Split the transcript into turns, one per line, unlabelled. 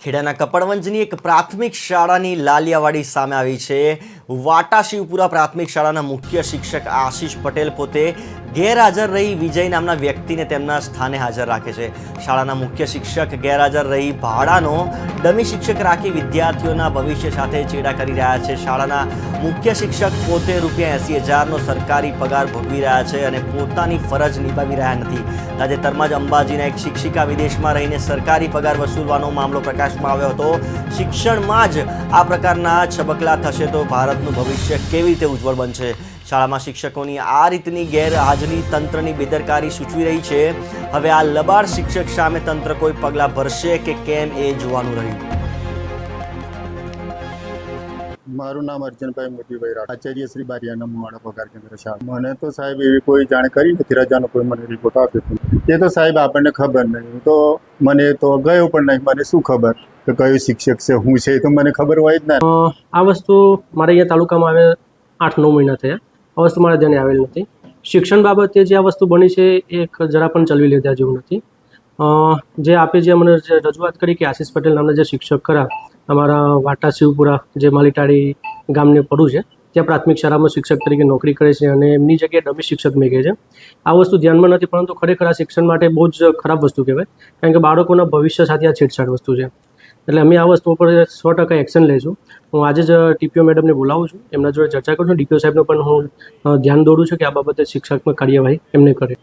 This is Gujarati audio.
ખેડાના કપડવંજની એક પ્રાથમિક શાળાની લાલિયાવાડી સામે આવી છે. વાટા શિવપુરા પ્રાથમિક શાળાના મુખ્ય શિક્ષક આશીષ પટેલ પોતે ગેરહાજર રહી વિજય નામના વ્યક્તિને તેમના સ્થાને હાજર રાખે છે. શાળાના મુખ્ય શિક્ષક ગેરહાજર રહી ભાડાનો ડમી શિક્ષક રાખી વિદ્યાર્થીઓના ભવિષ્ય સાથે ચેડા કરી રહ્યા છે. શાળાના મુખ્ય શિક્ષક પોતે રૂપિયા એંસી હજારનો સરકારી પગાર ભોગવી રહ્યા છે અને પોતાની ફરજ નિભાવી રહ્યા નથી. તાજેતરમાં જ અંબાજીના એક શિક્ષિકા વિદેશમાં રહીને સરકારી પગાર વસૂલવાનો મામલો પ્રકાશમાં આવ્યો હતો. શિક્ષણમાં જ આ પ્રકારના છબકલા થશે તો ભારતનું ભવિષ્ય કેવી રીતે ઉજ્જવળ બનશે? શાળામાં શિક્ષકોની આ રીતની ગેરહાજરી તંત્રની બેદરકારી સૂચવી રહી છે. હવે આ લબાડ શિક્ષક સામે તંત્ર કોઈ પગલાં ભરશે કે કેમ એ જોવાનું રહ્યું?
મારું નામ અર્જુનભાઈ મોટીભાઈ રાઠ આચાર્ય શ્રી બારિયાના મુવાડા પગાર કેન્દ્ર શાળા. મને તો સાહેબ એવી કોઈ જાણકારી નથી. રજાનો કોઈ મને રિપોર્ટ આપ્યો એ તો સાહેબ આપણને ખબર નહીં. તો મને તો ગયો પણ નહીં. મને શું ખબર? કે કયો શિક્ષક છે, હું છે એ તો મને ખબર હોય જ ના.
આ વસ્તુ મારે અહીંયા તાલુકામાં આવે આઠ નવ મહિના થયા. આ વસ્તુ મારા ધ્યાને આવેલ નથી. શિક્ષણ બાબતે જે આ વસ્તુ બની છે, એ જરા પણ ચલવી લીધા જેવું નથી. જે આપે જે મને જે રજૂઆત કરી કે આશીષ પટેલ નામના જે શિક્ષક ખરા, અમારા વાટા શિવપુરા જે માલીટાળી ગામને પડું છે, ત્યાં પ્રાથમિક શાળામાં શિક્ષક તરીકે નોકરી કરે છે અને એમની જગ્યાએ ડમી શિક્ષક મેઘે છે. આ વસ્તુ ધ્યાનમાં નથી, પરંતુ ખરેખર આ શિક્ષણ માટે બહુ જ ખરાબ વસ્તુ કહેવાય. કારણ કે બાળકોના ભવિષ્ય સાથે આ છેડછાડ વસ્તુ છે. એટલે અમે આ વસ્તુ ઉપર સો ટકા એક્શન લઈશું. હું આજે જ ટીપીઓ મેડમને બોલાવું છું. એમના જોડે ચર્ચા કરું છું. ડીપીઓ સાહેબને પણ હું ધ્યાન દોરું છું કે આ બાબતે શિક્ષાત્મક કાર્યવાહી એમને કરે.